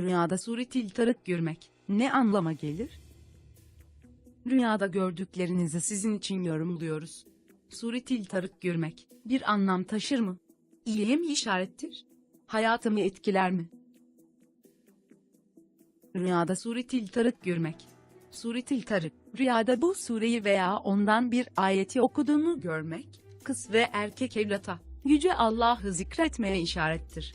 Rüyada suretil tarık görmek ne anlama gelir? Rüyada gördüklerinizi sizin için yorumluyoruz. Suretil tarık görmek bir anlam taşır mı? İyiye mi işarettir? Hayatımı etkiler mi? Rüyada suretil tarık görmek. Suretil tarık, rüyada bu sureyi veya ondan bir ayeti okuduğunu görmek, kız ve erkek evlata, Yüce Allah'ı zikretmeye işarettir.